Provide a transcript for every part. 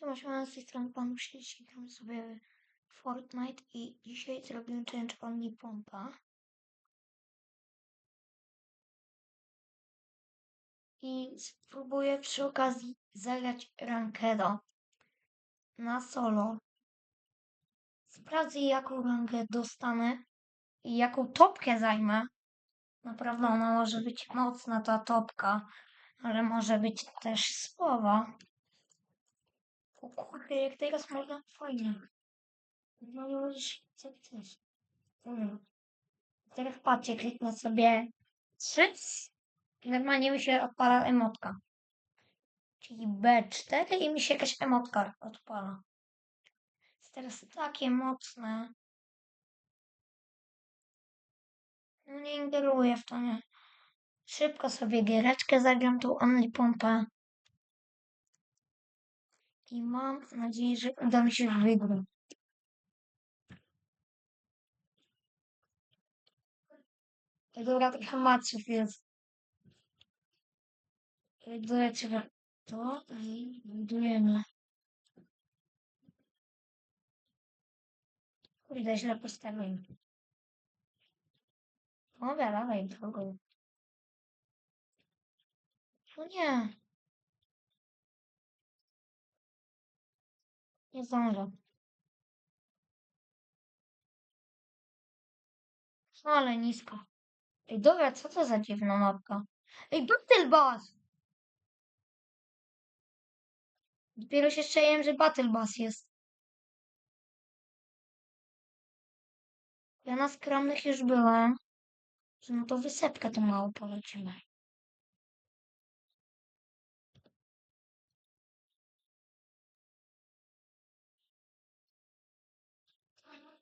Siema, siema, z tej strony Pan sobie Fortnite i dzisiaj zrobimy challenge Only Pompa. I spróbuję przy okazji zagrać Rankeda na solo. Sprawdzę jaką rankę dostanę i jaką topkę zajmę. Naprawdę ona może być mocna ta topka, ale może być też słaba. Kurde, jak teraz można fajnie. No już co chcesz. Teraz patrzcie, kliknę sobie trzy. Normalnie mi się odpala emotka. Czyli B4 i mi się jakaś emotka odpala. Jest teraz takie mocne. No nie ingeruję w to, nie. Szybko sobie giereczkę zagram tą Only Pompę. I mam nadzieję, że uda mi się wygrać. Dobra, trochę maców jest. Dobra, trzeba to i budujemy. Kurde, źle postawiłem. Dobra, dawaj, drugą. No nie. Nie zdążę. Ale nisko. Ej, dobra, co to za dziwna mapka? Ej, Battle Bus! Dopiero się strzeliłem, że Battle Bus jest. Ja na skromnych już byłem. No to wysepkę to mało polecimy.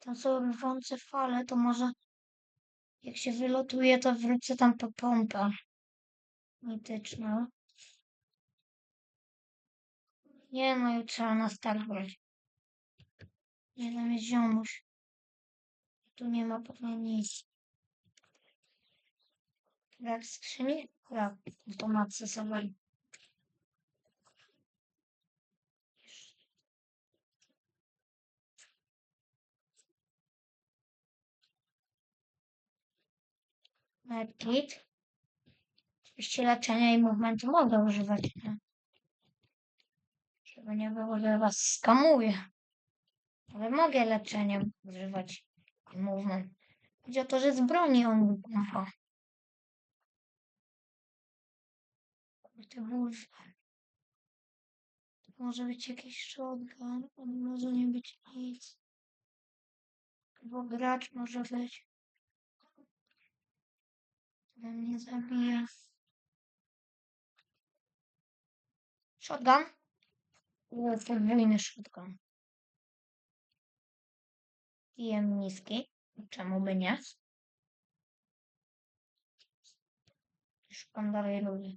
Tam są rwące fale, to może jak się wylotuje, to wrócę tam po pompę mityczną. Nie no, już trzeba na start. Nie tam jest ziomuś. Tu nie ma pewnie nic. Jak skrzyni? Jak to matce Medkit. Oczywiście leczenia i movementu mogę używać, nie? Żeby nie było, że was skamuję. Ale mogę leczeniem używać i movement. Chodzi o to, że z broni on wybucha. Kurde, może być jakiś shotgun, on może nie być nic. Bo gracz może być. Który mnie zabija. Shotgun? Podwójny shotgun. Jem niski. Czemu by nie? Szukam dalej ludzi.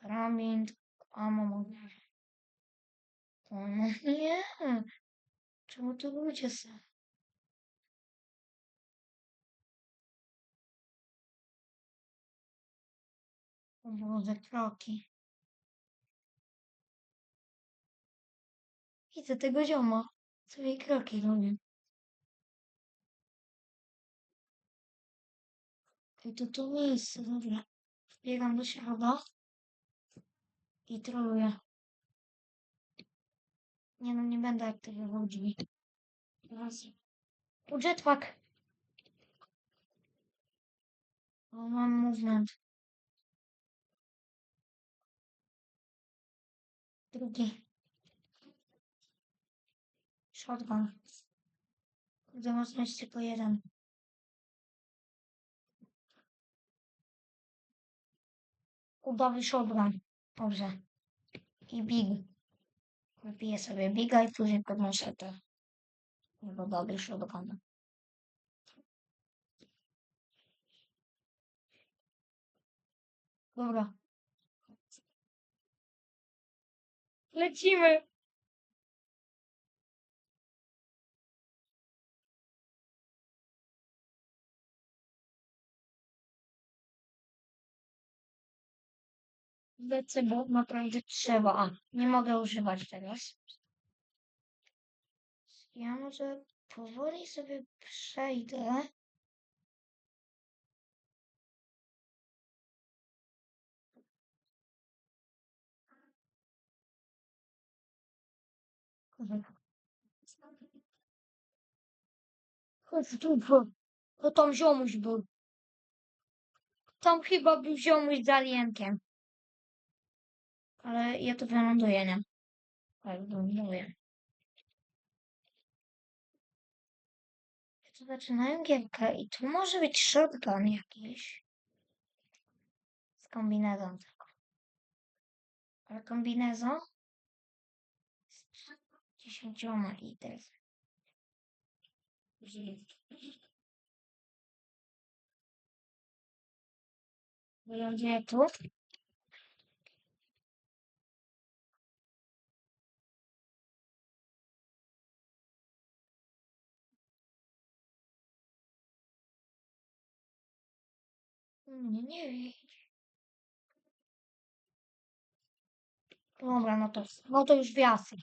Karabin, amo mogę. O nie. Czemu tu ludzie są? O Boże, kroki. Widzę tego zioma. Sobie kroki robię. I to to miejsce, dobra. Wbiegam do środka i troluję. Nie no, nie będę aktywował drzwi. Raz. U jetpack. O, mam movement. Drugi. Shotgun. Kurde, można mieć tylko jeden. Udawy shotgun. Dobrze. I big. Wypiję sobie biga i później podnoszę te jego dobry shotgun. Dobra. Lecimy. lecę, bo naprawdę trzeba. A, nie mogę używać teraz. Ja może powoli sobie przejdę. Chodź tu, bo bo tam ziomuś był. Tam chyba był ziomuś z alienkiem. Ale ja tu wyląduję, nie? Tak, wyląduję. Tu zaczynałem gierkę i tu może być shotgun jakiś. Z kombinezą tylko. Ale kombinezon dziesięcioma liter. Tu. Nie, nie widzi. Dobra, no to, no to już wjazd.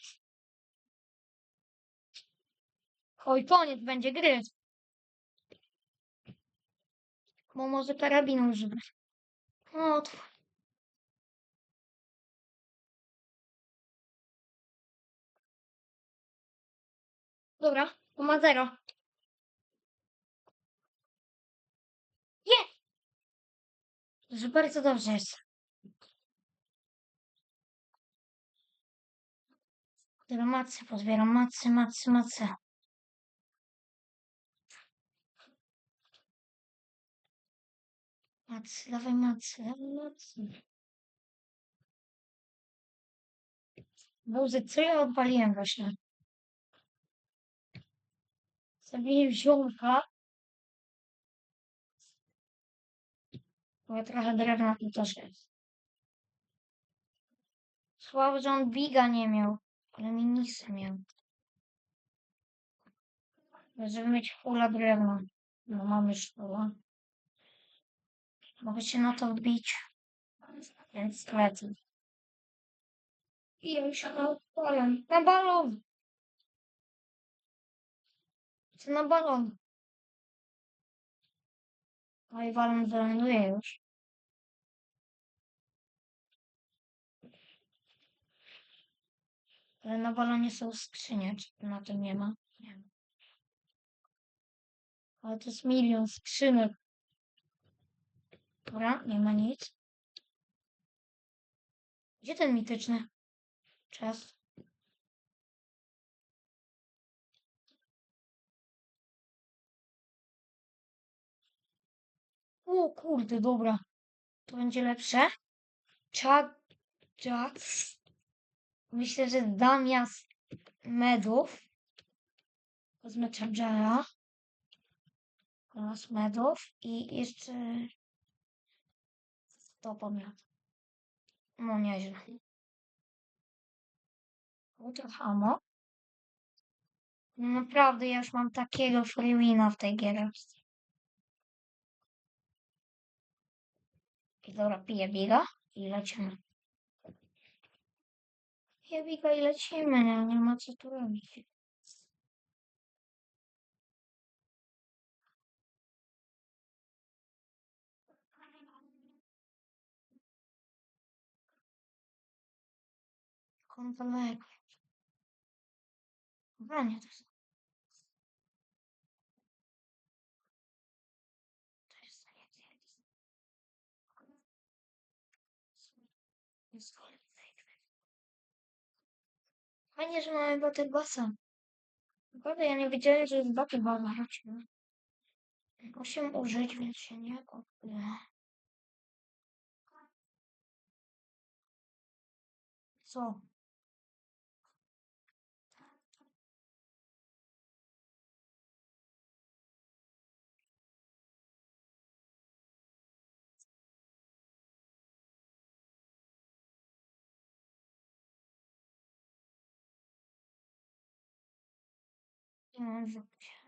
Oj, koniec będzie gry. Bo może karabinu używać. No, to... Dobra, to ma zero. Nie! Że bardzo dobrze jest. Zbieram macy, pozbieram macy, macy, macy. Macy, dawaj macy. Boże, co ja odpaliłem właśnie? Zabiję ziomka. Bo trochę drewna tu też jest. Słabo, że on biga nie miał, ale minisy miał. Żeby mieć fula drewna. No mamy szkołę. Mogę się na to wbić. Więc lecę. I ja na balon. Na balon! Chcę na balon. No i balon wyląduje już. Ale na balonie są skrzynie, czy na tym nie ma? Nie wiem. Ale to jest milion skrzynek. Dobra, nie ma nic. Gdzie ten mityczny? Czas. O kurde, dobra. To będzie lepsze. Czak, czak. Myślę, że zamiast medów wezmę Chargera. Teraz medów i jeszcze to pomiar. No nieźle. O, trochę ammo. No naprawdę, ja już mam takiego freewina w tej gierce. Dobra, piję biga i lecimy. Piję biga i lecimy, nie, nie ma co tu robić. Kontrolnego. Dobra, nie, to jest... To jest jest Fajnie, że mamy Battle Bassa. Naprawdę ja nie wiedziałem, że jest Battle Bass. Musimy użyć, więc się nie kupuję. Co? Nie mam żółcia.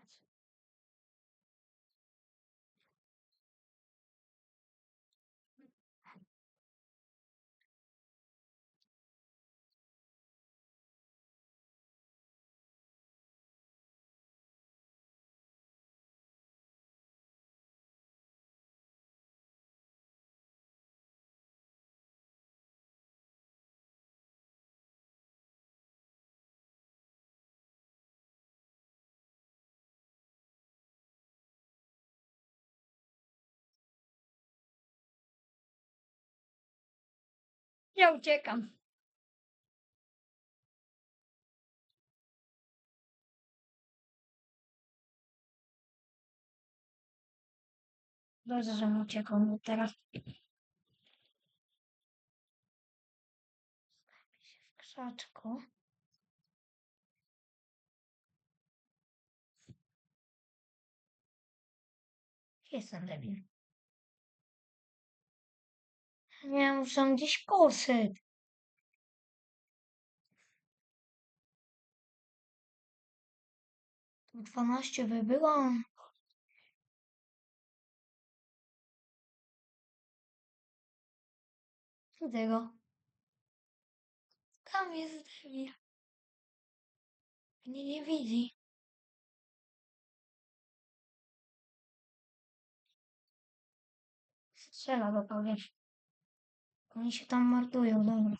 Ja uciekam. Dobrze, że mi uciekał, bo teraz w krzaczku. Jestem debil. Nie, muszę gdzieś posyć. Tu 12 by było. Widzę go. Tam jest debil. Mnie nie widzi. Strzela do kogoś. Oni się tam mordują, dobra.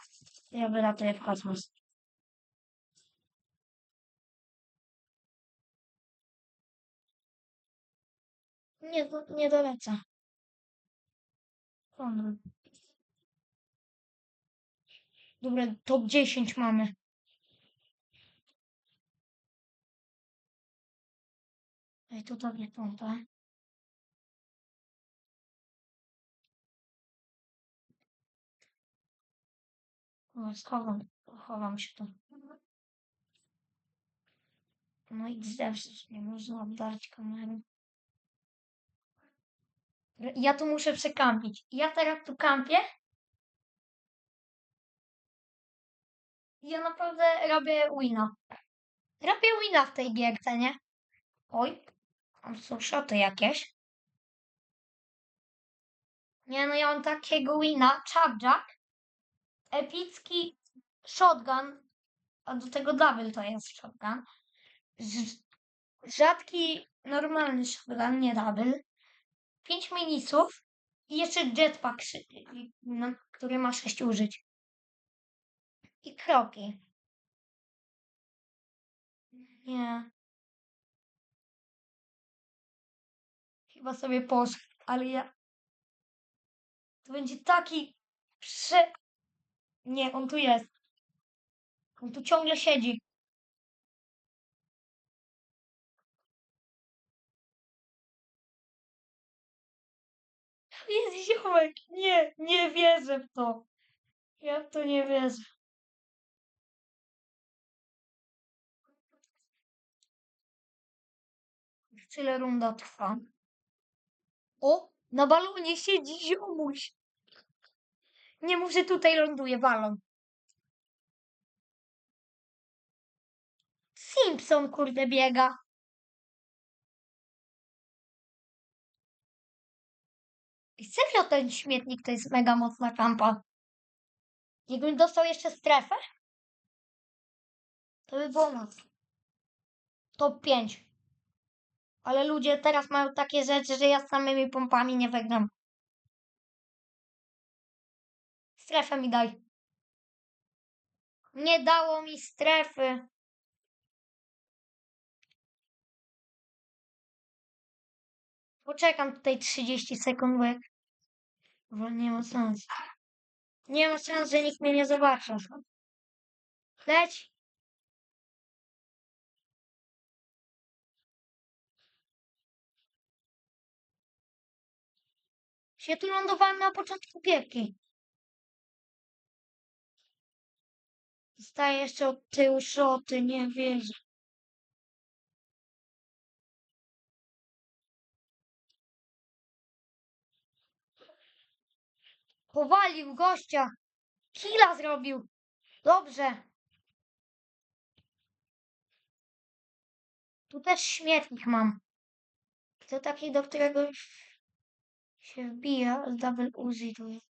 Ja wylatuję w kosmos. Nie, do- nie dolecę. Dobra. Top 10 mamy. Ej, tu tobie pompę. Schowam, chowam się tu. No i przecież nie można oddać kamery. Ja tu muszę przekampić. Ja teraz tu kampię. Ja naprawdę robię wina. Robię wina w tej gierce, nie? Oj, tam są szoty jakieś. Nie no, ja mam takiego wina. Chapjack. Epicki shotgun. A do tego double to jest shotgun. Rzadki, normalny shotgun, nie double. Pięć minisów. I jeszcze jetpack, który ma sześć użyć. I kroki. Nie. Chyba sobie poszedł, ale ja... To będzie taki prze... Nie, on tu jest. On tu ciągle siedzi. Jest ziomek. Nie, nie wierzę w to. Ja w to nie wierzę. Tyle runda trwa. O, na balonie siedzi ziomuś. Nie mów, że tutaj ląduje balon. Simpson, kurde, biega. Serio ten śmietnik to jest mega mocna kampa. Jakbym dostał jeszcze strefę, to by było mocno. Top 5. Ale ludzie teraz mają takie rzeczy, że ja z samymi pompami nie wygram. Strefę mi daj. Nie dało mi strefy. Poczekam tutaj 30 sekund, bo jak... Bo nie ma sensu. Nie ma sensu, że nikt mnie nie zobaczy. Leć. Się tu lądowałem na początku piewki. Zostaje jeszcze od tyłu szoty, nie wierzę. Powalił gościa. Killa zrobił. Dobrze. Tu też śmietnik mam. To taki, do którego się wbija. Double Uzi tu jest.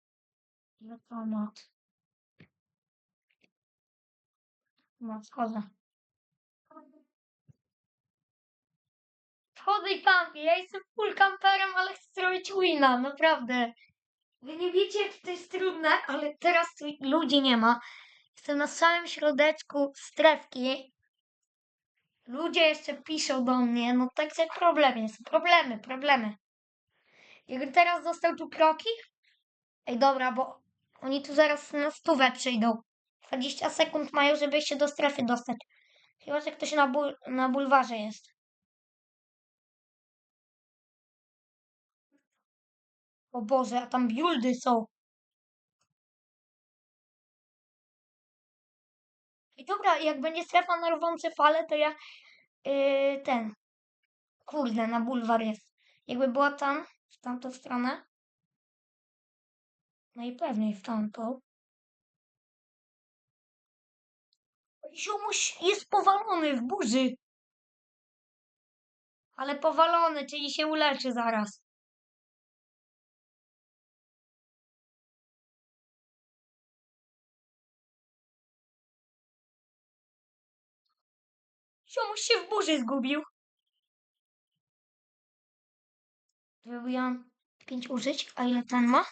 No, schodzę. Wchodzę i kampię. Ja jestem full kamperem, ale chcę zrobić wina. Naprawdę. Wy nie wiecie, jak to jest trudne, ale teraz tu ludzi nie ma. Jestem na samym środeczku strefki. Ludzie jeszcze piszą do mnie, no także problem jest. Problemy, problemy. Jakbym teraz dostał tu kroki? Ej, dobra, bo Oni tu zaraz na stówę przyjdą. 20 sekund mają, żeby się do strefy dostać. Chyba, że ktoś na, bul na bulwarze jest. O Boże, a tam biuldy są. I dobra, jak będzie strefa na rwące fale, to ja yy, ten. Kurde, na bulwar jest. Jakby była tam, w tamtą stronę. Najpewniej w tamtą. Ziomuś jest powalony w burzy. Ale powalony, czyli się uleczy zaraz. Ziomuś się w burzy zgubił. Zrobiłam 5 użyć, a ile ten ma?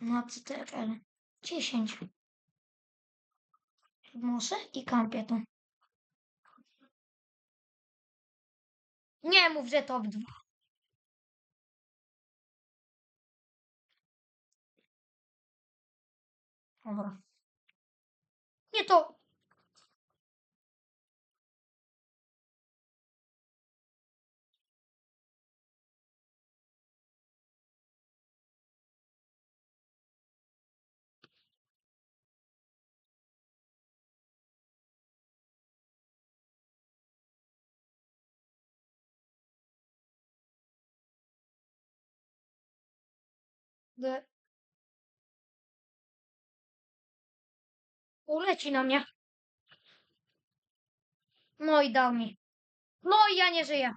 Na CTRL. 10. Może i kampię tu. Nie mów, że top 2. Dobra. Nie to. D. Uleci na mnie. No i dał mi. No i ja nie żyję.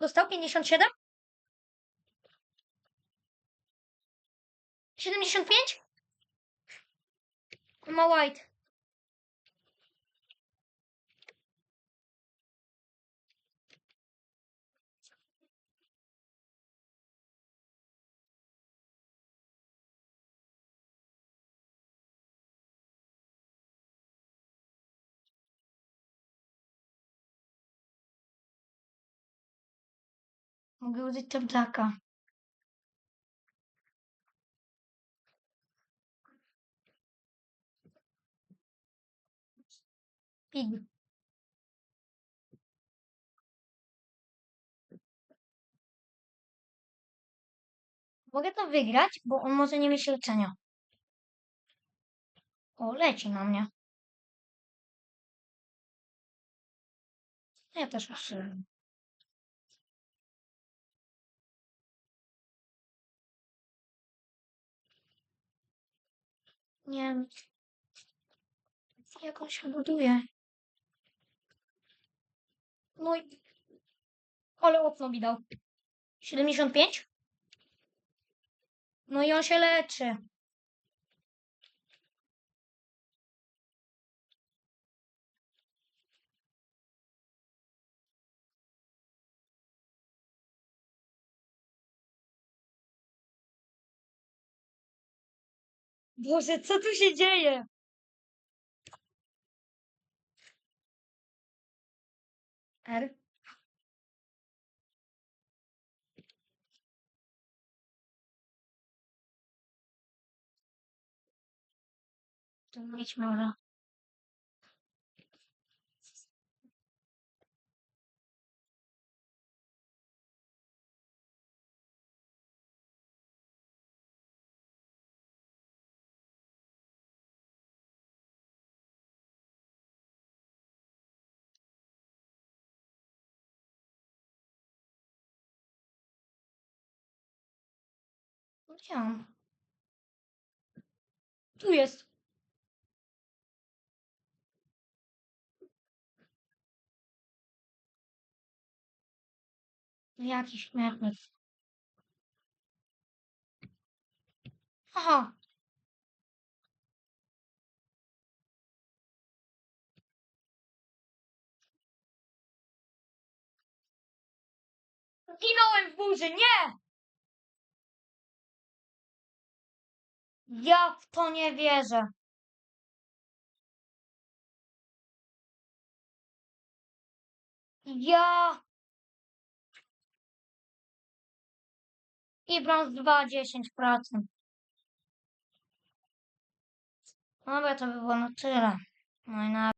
Dostał 57? 75? Ma white. Mogę użyć czapdaka. Pig. Mogę to wygrać, bo on może nie mieć leczenia. O, leci na mnie. Ja też muszę. Nie wiem. Jak on się buduje. No i... Ale okno mi dał. 75? No i on się leczy. Boże, co tu się dzieje? R. To mieć może. Chciałam. Tu jest. Jakiś śmieszny. Aha. Zginąłem w burzy, nie! Ja w to nie wierzę. Ja I brąz 2, 10%. Dobra, to by było na tyle. No i na